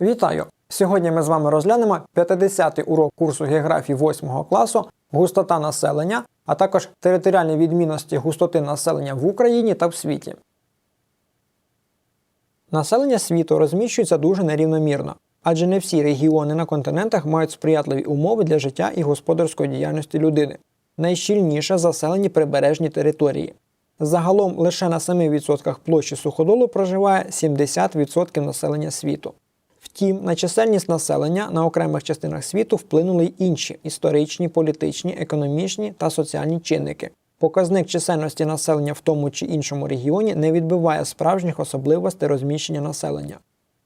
Вітаю! Сьогодні ми з вами розглянемо 50-й урок курсу географії 8 класу густота населення, а також територіальні відмінності густоти населення в Україні та в світі. Населення світу розміщується дуже нерівномірно, адже не всі регіони на континентах мають сприятливі умови для життя і господарської діяльності людини. Найщільніше заселені прибережні території. Загалом лише на 7% площі суходолу проживає 70% населення світу. Втім, на чисельність населення на окремих частинах світу вплинули й інші історичні, політичні, економічні та соціальні чинники. Показник чисельності населення в тому чи іншому регіоні не відбиває справжніх особливостей розміщення населення.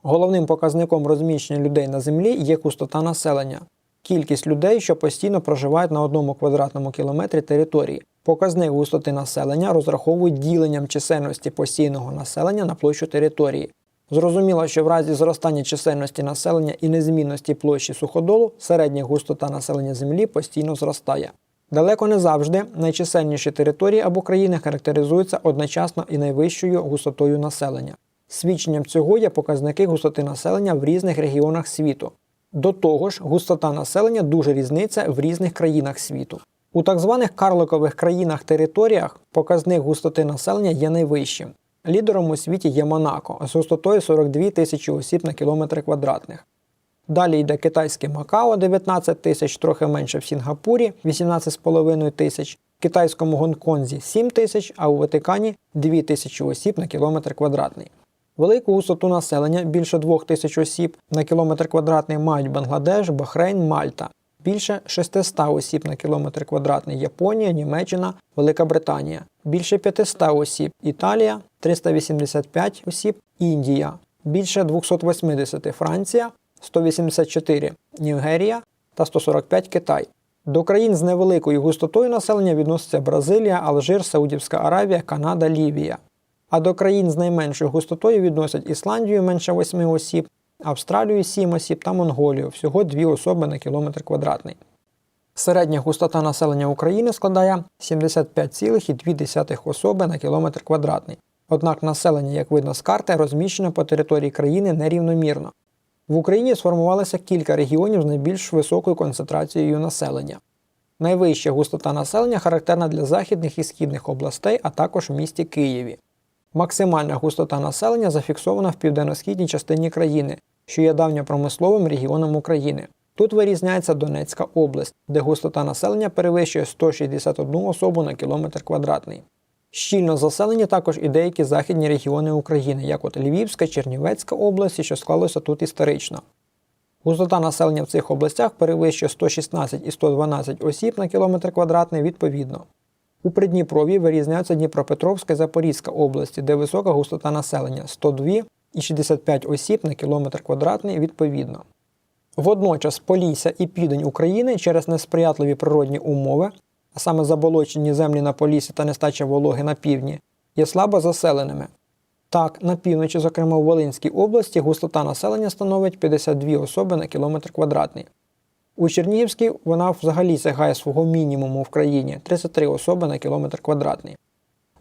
Головним показником розміщення людей на землі є густота населення, кількість людей, що постійно проживають на одному квадратному кілометрі території. Показник густоти населення розраховують діленням чисельності постійного населення на площу території. Зрозуміло, що в разі зростання чисельності населення і незмінності площі суходолу середня густота населення Землі постійно зростає. Далеко не завжди найчисельніші території або країни характеризуються одночасно і найвищою густотою населення. Свідченням цього є показники густоти населення в різних регіонах світу. До того ж, густота населення дуже різниця в різних країнах світу. У так званих карликових країнах-територіях показник густоти населення є найвищим. Лідером у світі є Монако з густотою 42 тисячі осіб на кілометр квадратних. Далі йде китайське Макао 19 тисяч, трохи менше в Сінгапурі 18,5 тисяч, в китайському Гонконзі 7 тисяч, а у Ватикані 2 тисячі осіб на кілометр квадратний. Велику густоту населення більше 2 тисяч осіб на кілометр квадратний мають Бангладеш, Бахрейн, Мальта. Більше 600 осіб на кілометр квадратний Японія, Німеччина, Велика Британія. Більше 500 осіб Італія, 385 осіб Індія. Більше 280 Франція, 184 Нігерія та 145 Китай. До країн з невеликою густотою населення відносяться Бразилія, Алжир, Саудівська Аравія, Канада, Лівія. А до країн з найменшою густотою відносять Ісландію менше 8 осіб, Австралію 7 осіб та Монголію всього 2 особи на кілометр квадратний. Середня густота населення України складає 75,2 особи на кілометр квадратний. Однак населення, як видно з карти, розміщено по території країни нерівномірно. В Україні сформувалося кілька регіонів з найбільш високою концентрацією населення. Найвища густота населення характерна для західних і східних областей, а також в місті Києві. Максимальна густота населення зафіксована в південно-східній частині країни, що є давньопромисловим регіоном України. Тут вирізняється Донецька область, де густота населення перевищує 161 особу на кілометр квадратний. Щільно заселені також і деякі західні регіони України, як от Львівська, Чернівецька області, що склалося тут історично. Густота населення в цих областях перевищує 116 і 112 осіб на кілометр квадратний відповідно. У Придніпров'ї вирізняються Дніпропетровська і Запорізька області, де висока густота населення 102 і 65 осіб на кілометр квадратний відповідно. Водночас Полісся і південь України через несприятливі природні умови, а саме заболочені землі на Поліссі та нестача вологи на півдні, є слабо заселеними. Так, на півночі, зокрема у Волинській області, густота населення становить 52 особи на кілометр квадратний. У Чернігівській вона взагалі сягає свого мінімуму в країні 33 особи на кілометр квадратний.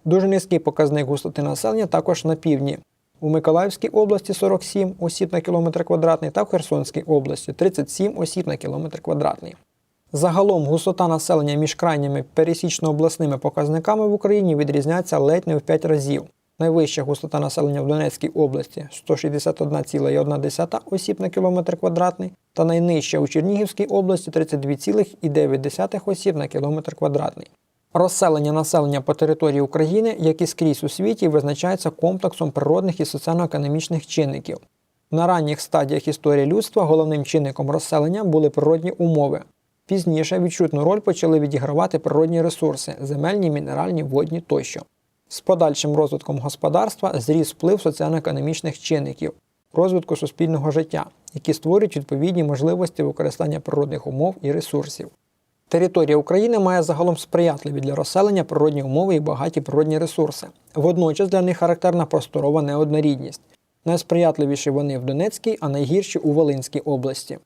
Дуже низький показник густоти населення також на півдні. У Миколаївській області 47 осіб на кілометр квадратний та в Херсонській області 37 осіб на кілометр квадратний. Загалом густота населення між крайніми пересічно-обласними показниками в Україні відрізняється ледь не в 5 разів. Найвища густота населення в Донецькій області 161,1 осіб на кілометр квадратний, та найнижча у Чернігівській області 32,9 осіб на кілометр квадратний. Розселення населення по території України, як і скрізь у світі, визначається комплексом природних і соціально-економічних чинників. На ранніх стадіях історії людства головним чинником розселення були природні умови. Пізніше відчутну роль почали відігравати природні ресурси земельні, мінеральні, водні тощо. З подальшим розвитком господарства зріс вплив соціально-економічних чинників, розвитку суспільного життя, які створюють відповідні можливості використання природних умов і ресурсів. Територія України має загалом сприятливі для розселення природні умови і багаті природні ресурси. Водночас для них характерна просторова неоднорідність. Найсприятливіші вони в Донецькій, а найгірші у Волинській області.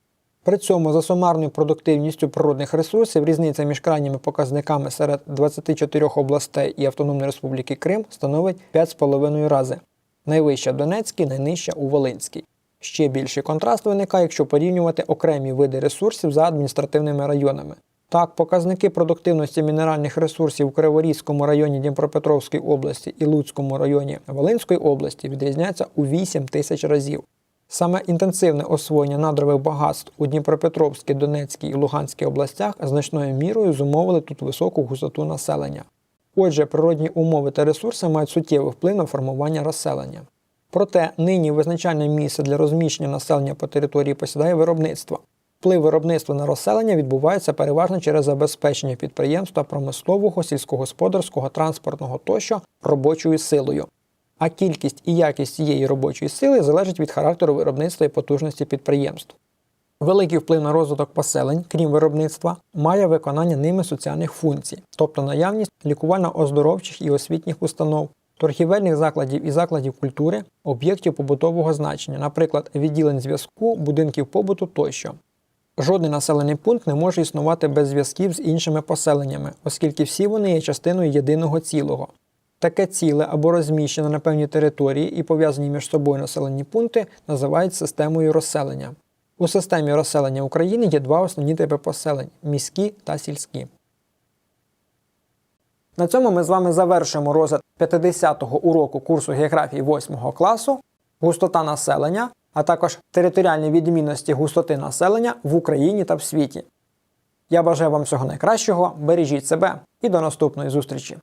При цьому за сумарною продуктивністю природних ресурсів різниця між крайніми показниками серед 24 областей і Автономної Республіки Крим становить 5,5 рази. Найвища в Донецькій, найнижча у Волинській. Ще більший контраст виникає, якщо порівнювати окремі види ресурсів за адміністративними районами. Так, показники продуктивності мінеральних ресурсів у Криворізькому районі Дніпропетровської області і Луцькому районі Волинської області відрізняються у 8 тисяч разів. Саме інтенсивне освоєння надрових багатств у Дніпропетровській, Донецькій і Луганській областях значною мірою зумовили тут високу густоту населення. Отже, природні умови та ресурси мають суттєвий вплив на формування розселення. Проте нині визначальне місце для розміщення населення по території посідає виробництво. Вплив виробництва на розселення відбувається переважно через забезпечення підприємства промислового, сільськогосподарського, транспортного тощо робочою силою. А кількість і якість цієї робочої сили залежить від характеру виробництва і потужності підприємств. Великий вплив на розвиток поселень, крім виробництва, має виконання ними соціальних функцій, тобто наявність лікувально-оздоровчих і освітніх установ, торгівельних закладів і закладів культури, об'єктів побутового значення, наприклад, відділень зв'язку, будинків побуту тощо. Жодний населений пункт не може існувати без зв'язків з іншими поселеннями, оскільки всі вони є частиною єдиного цілого. Таке ціле або розміщене на певній території і пов'язані між собою населені пункти називають системою розселення. У системі розселення України є два основні типи поселень міські та сільські. На цьому ми з вами завершуємо розгляд 50-го уроку курсу географії 8 класу, густота населення, а також територіальні відмінності густоти населення в Україні та в світі. Я бажаю вам всього найкращого, бережіть себе і до наступної зустрічі!